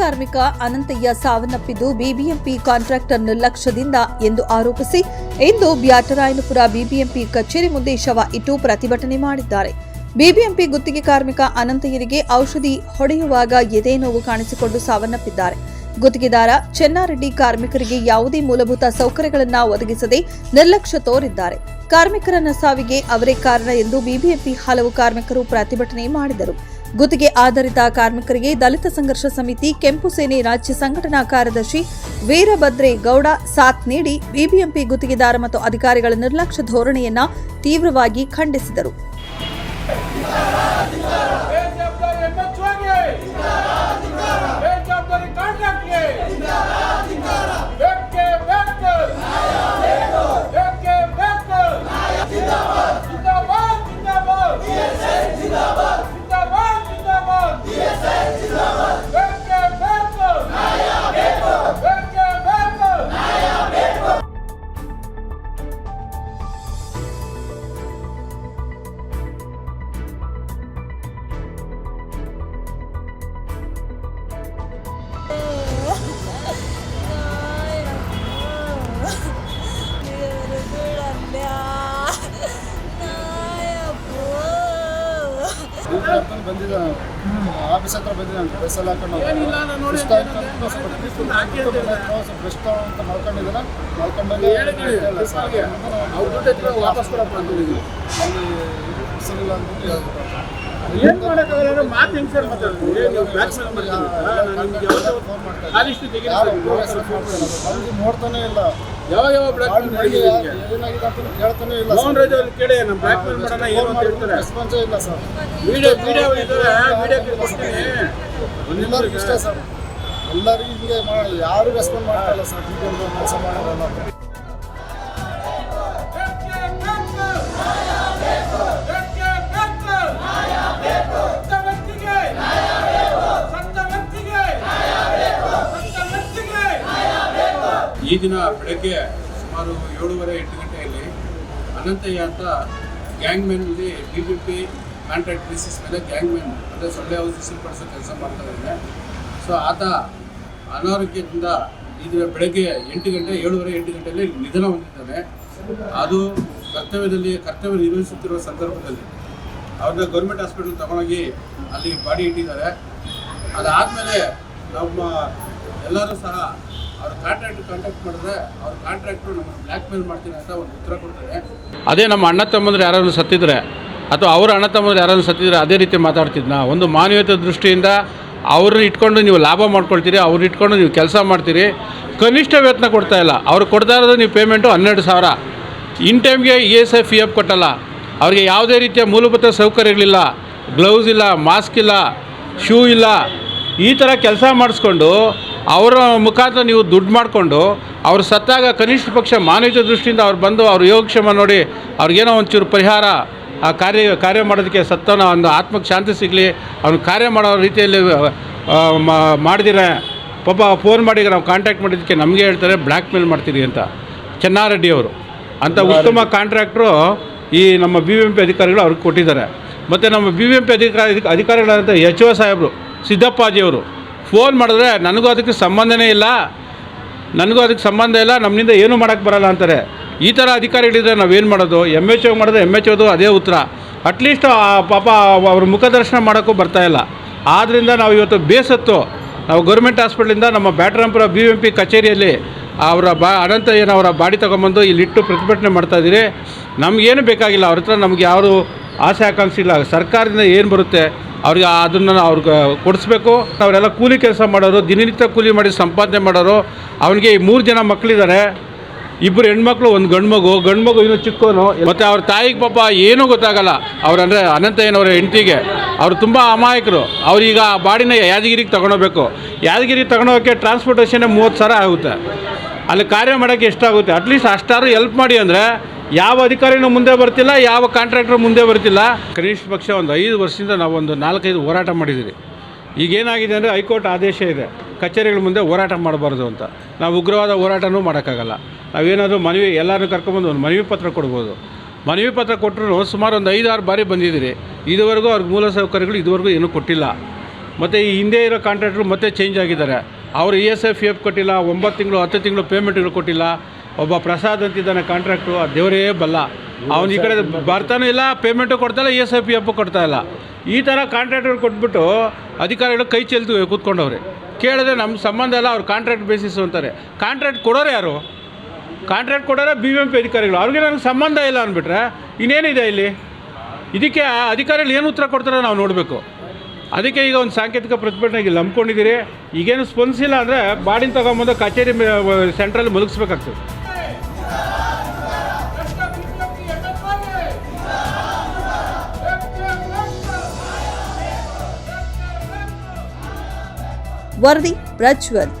ಕಾರ್ಮಿಕ ಅನಂತಯ್ಯ ಸಾವನ್ನಪ್ಪಿದ್ದು BBMP contractor ನಿರ್ಲಕ್ಷ್ಯದಿಂದ ಎಂದು ಆರೋಪಿಸಿ ಇಂದು ಬ್ಯಾಟರಾಯನಪುರ ಬಿಬಿಎಂಪಿ ಕಚೇರಿ ಮುಂದೆ ಶವ ಇಟ್ಟು ಪ್ರತಿಭಟನೆ ಮಾಡಿದ್ದಾರೆ. ಬಿಬಿಎಂಪಿ ಗುತ್ತಿಗೆ ಕಾರ್ಮಿಕ ಅನಂತಯ್ಯರಿಗೆ ಔಷಧಿ ಹೊಡೆಯುವಾಗ ಎದೆ ನೋವು ಕಾಣಿಸಿಕೊಂಡು ಸಾವನ್ನಪ್ಪಿದ್ದಾರೆ. ಗುತ್ತಿಗೆದಾರ ಚೆನ್ನಾರೆಡ್ಡಿ ಕಾರ್ಮಿಕರಿಗೆ ಯಾವುದೇ ಮೂಲಭೂತ ಸೌಕರ್ಯಗಳನ್ನು ಒದಗಿಸದೆ ನಿರ್ಲಕ್ಷ್ಯ ತೋರಿದ್ದಾರೆ. ಕಾರ್ಮಿಕರನ್ನ ಸಾವಿಗೆ ಅವರೇ ಕಾರಣ ಎಂದು ಬಿಬಿಎಂಪಿ ಹಲವು ಕಾರ್ಮಿಕರು ಪ್ರತಿಭಟನೆ ಮಾಡಿದರು. ಗುತ್ತಿಗೆ ಆಧಾರಿತ ಕಾರ್ಮಿಕರಿಗೆ ದಲಿತ ಸಂಘರ್ಷ ಸಮಿತಿ, ಕೆಂಪು ಸೇನೆ ರಾಜ್ಯ ಸಂಘಟನಾ ಕಾರ್ಯದರ್ಶಿ ವೀರಭದ್ರೇಗೌಡ ಸಾಥ್ ನೀಡಿ ಬಿಬಿಎಂಪಿ ಗುತ್ತಿಗೆದಾರ ಮತ್ತು ಅಧಿಕಾರಿಗಳ ನಿರ್ಲಕ್ಷ್ಯ ಧೋರಣೆಯನ್ನ ತೀವ್ರವಾಗಿ ಖಂಡಿಸಿದರು. ಬಂದಿದ್ದ ಆಫೀಸ್ ಹತ್ರ ಬಂದಿದ್ದಾನೆ ಡ್ರೆಸ್ ಎಲ್ಲ ಹಾಕೊಂಡು ಬೆಸ್ಟ್ ಅಂತ ದುಡ್ಡು ಎತ್ಕೊಂಡು ವಾಪಸ್ ಕೊಡಪ್ಪ ಅಂತ ಅಲ್ಲಿ ಬಿಸಿಲಿಲ್ಲ ಅಂತ ಹೇಳ್ಬಿಟ್ಟು. ಏನ್ ಮಾಡಕ್ಕಾಗಲ್ಲ ಮಾತು ಹೆಂಗ್ ಸರ್ ಮಾತಾಡೋದು ನೀವು ಮಾಡ್ತೀರಾ? ನಾನು ನಿಮ್ಗೆ ಫೋನ್ ನೋಡ್ತಾನೆ ಇಲ್ಲ. ಯಾವ ಬ್ಲಾಕ್ ಮೇಲ್ ಏನಾಗಿದೆ ಅಂತ ಕೇಳ್ತಾನೆ ಇಲ್ಲ ಮೋಹನ್ ರಾಜ್ ಅವ್ರು ಕೇಳಿ ನಮ್ಮ ಬ್ಲಾಕ್ ಮೇಲ್ ಮಾಡೋಣ ಏನು ಅಂತ ಹೇಳ್ತಾರೆ. ರೆಸ್ಪಾನ್ಸೇ ಇಲ್ಲ ಸರ್. ವಿಡಿಯೋ ವಿಡಿಯೋ ಇದ್ದಾರೆ ವಿಡಿಯೋ ಕೊಡ್ತೀನಿ. ಇಷ್ಟ ಸರ್. ಎಲ್ಲರಿಗೂ ಹಿಂಗೆ ಮಾಡಿ ಯಾರು ರೆಸ್ಪಾಂಡ್ ಮಾಡ್ತಾ ಇಲ್ಲ ಸರ್ ಕೆಲಸ ಮಾಡೋದಲ್ಲ ದಿನ ಬೆಳಗ್ಗೆ ಸುಮಾರು ಏಳುವರೆ, ಎಂಟು ಗಂಟೆಯಲ್ಲಿ ಅನಂತಯ್ಯ ಅಂತ ಗ್ಯಾಂಗ್ ಮ್ಯಾನಲ್ಲಿ D B P contract basis ಮೇಲೆ ಗ್ಯಾಂಗ್ ಮ್ಯಾನ್, ಅಂದರೆ ಸೊಳ್ಳೆ ಔಷಧಿ ಸಿಂಪಡಿಸೋ ಕೆಲಸ ಮಾಡ್ತಾ ಇದ್ದಾರೆ. ಸೊ ಆತ ಅನಾರೋಗ್ಯದಿಂದ ಇದರ ಬೆಳಗ್ಗೆ ಎಂಟು ಗಂಟೆ, ಏಳುವರೆ, ಎಂಟು ಗಂಟೆಯಲ್ಲಿ ನಿಧನ ಹೊಂದಿದ್ದಾನೆ. ಅದು ಕರ್ತವ್ಯದಲ್ಲಿ, ಕರ್ತವ್ಯ ನಿರ್ವಹಿಸುತ್ತಿರುವ ಸಂದರ್ಭದಲ್ಲಿ ಅವ್ರನ್ನ ಗೌರ್ಮೆಂಟ್ ಹಾಸ್ಪಿಟಲ್ ತಗೊಂಡೋಗಿ ಅಲ್ಲಿ ಬಾಡಿ ಇಟ್ಟಿದ್ದಾರೆ. ಅದಾದಮೇಲೆ ನಮ್ಮ ಎಲ್ಲರೂ ಸಹ ಕಾಂಟ್ಯಾಕ್ಟ್ ಕೊಡ್ತಾರೆ. ಅದೇ ನಮ್ಮ ಅಣ್ಣ ತಮ್ಮಂದ್ರೆ ಯಾರಾದ್ರು ಸತ್ತಿದ್ರೆ ಅಥವಾ ಅವ್ರ ಅಣ್ಣ ತಮ್ಮಂದ್ರೆ ಯಾರಾದ್ರು ಸತ್ತಿದ್ರೆ ಅದೇ ರೀತಿ ಮಾತಾಡ್ತಿದ್ನ? ಒಂದು ಮಾನವೀಯತೆ ದೃಷ್ಟಿಯಿಂದ ಅವ್ರನ್ನ ಇಟ್ಕೊಂಡು ನೀವು ಲಾಭ ಮಾಡ್ಕೊಳ್ತೀರಿ, ಅವ್ರನ್ನ ಇಟ್ಕೊಂಡು ನೀವು ಕೆಲಸ ಮಾಡ್ತೀರಿ. ಕನಿಷ್ಠ ವೇತನ ಕೊಡ್ತಾ ಇಲ್ಲ. ಅವ್ರು ಕೊಡ್ತಾ ಇರೋದು ನೀವು ಪೇಮೆಂಟು ಹನ್ನೆರಡು ಸಾವಿರ. ಇನ್ ಟೈಮ್ಗೆ E S I P F ಕೊಟ್ಟಲ್ಲ. ಅವ್ರಿಗೆ ಯಾವುದೇ ರೀತಿಯ ಮೂಲಭೂತ ಸೌಕರ್ಯಗಳಿಲ್ಲ. ಗ್ಲೌಸ್ ಇಲ್ಲ ಮಾಸ್ಕ್ ಇಲ್ಲ ಶೂ ಇಲ್ಲ. ಈ ಥರ ಕೆಲಸ ಮಾಡಿಸ್ಕೊಂಡು ಅವರ ಮುಖಾಂತರ ನೀವು ದುಡ್ಡು ಮಾಡಿಕೊಂಡು ಅವ್ರು ಸತ್ತಾಗ ಕನಿಷ್ಠ ಪಕ್ಷ ಮಾನವೀಯ ದೃಷ್ಟಿಯಿಂದ ಅವ್ರು ಬಂದು ಅವ್ರ ಯೋಗಕ್ಷೇಮ ನೋಡಿ ಅವ್ರಿಗೇನೋ ಒಂಚೂರು ಪರಿಹಾರ ಆ ಕಾರ್ಯ ಕಾರ್ಯ ಮಾಡೋದಕ್ಕೆ ಸತ್ತವನ ಒಂದು ಆತ್ಮಕ್ಕೆ ಶಾಂತಿ ಸಿಗಲಿ ಅವ್ನು ಕಾರ್ಯ ಮಾಡೋ ರೀತಿಯಲ್ಲಿ ಮಾಡಿದಿರ ಪಾಪ ಫೋನ್ ಮಾಡಿ ನಾವು ಕಾಂಟ್ಯಾಕ್ಟ್ ಮಾಡಿದ್ದಕ್ಕೆ ನಮಗೆ ಹೇಳ್ತಾರೆ ಬ್ಲ್ಯಾಕ್ ಮೇಲ್ ಮಾಡ್ತೀರಿ ಅಂತ. ಚೆನ್ನಾರೆಡ್ಡಿ ಅವರು. ಅಂತ ಉತ್ತಮ ಕಾಂಟ್ರಾಕ್ಟ್ರು ಈ ನಮ್ಮ ಬಿ ಎಂ ಪಿ ಅಧಿಕಾರಿಗಳು ಅವ್ರಿಗೆ ಕೊಟ್ಟಿದ್ದಾರೆ. ಮತ್ತು ನಮ್ಮ ಬಿ ಬಿ ಎಂ ಪಿ ಅಧಿಕಾರಿ ಅಧಿಕಾರಿಗಳಾದಂಥ ಎಚ್ ಒ ಸಾಹೇಬರು ಸಿದ್ದಪ್ಪಾಜಿಯವರು. ಫೋನ್ ಮಾಡಿದ್ರೆ, ನನಗೂ ಅದಕ್ಕೆ ಸಂಬಂಧನೇ ಇಲ್ಲ. ನನಗೂ ಅದಕ್ಕೆ ಸಂಬಂಧ ಇಲ್ಲ. ನಮ್ಮಿಂದ ಏನೂ ಮಾಡೋಕ್ಕೆ ಬರಲ್ಲ ಅಂತಾರೆ. ಈ ಥರ ಅಧಿಕಾರಿಗಳಿದ್ರೆ ನಾವೇನು ಮಾಡೋದು? ಎಂ ಎಚ್ ಒ ಮಾಡಿದ್ರೆ ಎಂ ಎಚ್ ಓದು ಅದೇ ಉತ್ತರ. ಅಟ್ಲೀಸ್ಟ್ ಆ ಪಾಪ ಅವ್ರ ಮುಖದರ್ಶನ ಮಾಡೋಕ್ಕೂ ಇಲ್ಲ. ಆದ್ದರಿಂದ ನಾವು ಇವತ್ತು ಬೇಸತ್ತು. ನಾವು ಗೌರ್ಮೆಂಟ್ ಹಾಸ್ಪಿಟ್ಲಿಂದ ನಮ್ಮ ಬ್ಯಾಟರಂಪುರ ಬಿ ಎಂ ಪಿ ಕಚೇರಿಯಲ್ಲಿ ಅವರ ಬಾ ಏನು ಅವರ ಬಾಡಿ ತೊಗೊಂಬಂದು ಇಲ್ಲಿಟ್ಟು ಪ್ರತಿಭಟನೆ ಮಾಡ್ತಾಯಿದ್ದೀರಿ ನಮಗೇನು ಬೇಕಾಗಿಲ್ಲ. ಅವ್ರ ಹತ್ರ ನಮ್ಗೆ ಯಾರು ಆಸೆ ಆಕಾಂಕ್ಷೆ ಇಲ್ಲ ಸರ್ಕಾರದಿಂದ ಏನು ಬರುತ್ತೆ, ಅವ್ರಿಗೆ ಅದನ್ನು ಅವ್ರಿಗೆ ಕೊಡಿಸ್ಬೇಕು. ಅವರೆಲ್ಲ ಕೂಲಿ ಕೆಲಸ ಮಾಡೋರು, ದಿನನಿತ್ಯ ಕೂಲಿ ಮಾಡಿ ಸಂಪಾದನೆ ಮಾಡೋರು. ಅವನಿಗೆ ಈ ಮೂರು ಜನ ಮಕ್ಕಳಿದ್ದಾರೆ ಇಬ್ಬರು ಹೆಣ್ಮಕ್ಳು, ಒಂದು ಗಂಡು ಮಗು ಗಂಡು ಮಗು ಇನ್ನೂ ಚಿಕ್ಕವನು ಮತ್ತು ಅವ್ರ ತಾಯಿಗೆ ಪಾಪ ಏನೂ ಗೊತ್ತಾಗಲ್ಲ. ಅವ್ರು ಅಂದರೆ ಅನಂತಯ್ಯನವರ ಹೆಂಡತಿಗೆ. ಅವರು ತುಂಬ ಅಮಾಯಕರು. ಅವ್ರೀಗ ಆ ಬಾಡಿನ ಯಾದಗಿರಿಗೆ ತಗೊಂಡೋಗ್ಬೇಕು. ಯಾದಗಿರಿಗೆ ತಗೊಂಡೋಗೋಕ್ಕೆ ಟ್ರಾನ್ಸ್ಪೋರ್ಟೇಷನ್ ಮೂವತ್ತು ಸಾವಿರ ಆಗುತ್ತೆ. ಅಲ್ಲಿ ಕಾರ್ಯ ಮಾಡೋಕ್ಕೆ ಎಷ್ಟಾಗುತ್ತೆ? ಅಟ್ಲೀಸ್ಟ್ ಅಷ್ಟಾರು ಹೆಲ್ಪ್ ಮಾಡಿ ಅಂದರೆ ಯಾವ ಅಧಿಕಾರಿನೂ ಮುಂದೆ ಬರ್ತಿಲ್ಲ, ಯಾವ ಕಾಂಟ್ರಾಕ್ಟ್ರು ಮುಂದೆ ಬರ್ತಿಲ್ಲ. ಕನಿಷ್ಠ ಪಕ್ಷ ಒಂದು ಐದು ವರ್ಷದಿಂದ ನಾವು ಒಂದು ನಾಲ್ಕೈದು ಹೋರಾಟ ಮಾಡಿದ್ದೀವಿ ಈಗೇನಾಗಿದೆ ಅಂದರೆ ಹೈಕೋರ್ಟ್ ಆದೇಶ ಇದೆ, ಕಚೇರಿಗಳ ಮುಂದೆ ಹೋರಾಟ ಮಾಡಬಾರ್ದು ಅಂತ. ನಾವು ಉಗ್ರವಾದ ಹೋರಾಟನೂ ಮಾಡೋಕ್ಕಾಗಲ್ಲ. ನಾವೇನಾದರೂ ಮನವಿ ಎಲ್ಲರೂ ಕರ್ಕೊಂಬಂದು ಒಂದು ಮನವಿ ಪತ್ರ ಕೊಡ್ಬೋದು. ಮನವಿ ಪತ್ರ ಕೊಟ್ಟರು ಸುಮಾರು ಒಂದು ಐದಾರು ಬಾರಿ ಬಂದಿದ್ದೀರಿ. ಇದುವರೆಗೂ ಅವ್ರಿಗೆ ಮೂಲ ಸೌಕರ್ಯಗಳು ಇದುವರೆಗೂ ಏನೂ ಕೊಟ್ಟಿಲ್ಲ. ಮತ್ತು ಈ ಹಿಂದೆ ಇರೋ ಕಾಂಟ್ರಾಕ್ಟ್ರು ಮತ್ತೆ ಚೇಂಜ್ ಆಗಿದ್ದಾರೆ. ಅವರು ಇ ಎಸ್ ಎಫ್ ಎಫ್ ಕೊಟ್ಟಿಲ್ಲ, ಒಂಬತ್ತು ತಿಂಗಳು, ಹತ್ತು ತಿಂಗಳು ಪೇಮೆಂಟ್ಗಳು ಕೊಟ್ಟಿಲ್ಲ. ಒಬ್ಬ ಪ್ರಸಾದ್ ಅಂತಿದ್ದಾನೆ ಕಾಂಟ್ರಾಕ್ಟು ಆ ದೇವರೇ ಬಲ್ಲ. ಅವ್ನು ಈ ಕಡೆ ಬರ್ತಾನೂ ಇಲ್ಲ ಪೇಮೆಂಟು ಕೊಡ್ತಾ ಇಲ್ಲ E S I P F ಕೊಡ್ತಾ ಇಲ್ಲ. ಈ ಥರ ಕಾಂಟ್ರಾಕ್ಟರ್ ಕೊಟ್ಬಿಟ್ಟು ಅಧಿಕಾರಿಗಳು ಕೈ ಚೆಲ್ತು ಕೂತ್ಕೊಂಡವ್ರೆ. ಕೇಳಿದ್ರೆ ನಮ್ಮ ಸಂಬಂಧ ಎಲ್ಲ ಅವ್ರು ಕಾಂಟ್ರಾಕ್ಟ್ ಬೇಸಿಸ್ ಅಂತಾರೆ. ಕಾಂಟ್ರಾಕ್ಟ್ ಕೊಡೋರು ಯಾರು? ಕಾಂಟ್ರಾಕ್ಟ್ ಕೊಡೋರೆ ಬಿ ಎಂ ಪಿ ಅಧಿಕಾರಿಗಳು. ಅವ್ರಿಗೆ ನನಗೆ ಸಂಬಂಧ ಇಲ್ಲ ಅಂದ್ಬಿಟ್ರೆ ಇನ್ನೇನಿದೆ ಇಲ್ಲಿ? ಇದಕ್ಕೆ ಅಧಿಕಾರಿಗಳು ಏನು ಉತ್ತರ ಕೊಡ್ತಾರೆ ನಾವು ನೋಡಬೇಕು. ಅದಕ್ಕೆ ಈಗ ಒಂದು ಸಾಂಕೇತಿಕ ಪ್ರತಿಭಟನೆಗೆ ಇಲ್ಲಿ ನಂಬ್ಕೊಂಡಿದ್ದೀರಿ ಈಗೇನು ಸ್ಪಂದಿಸಿಲ್ಲ ಅಂದರೆ ಬಾಡಿನ ತಗೊಂಬಂದು ಕಚೇರಿ ಸೆಂಟ್ರಲ್ಲಿ ಮುಳುಗಿಸ್ಬೇಕಾಗ್ತದೆ ವರದಿ ಪ್ರಜ್ವಲ್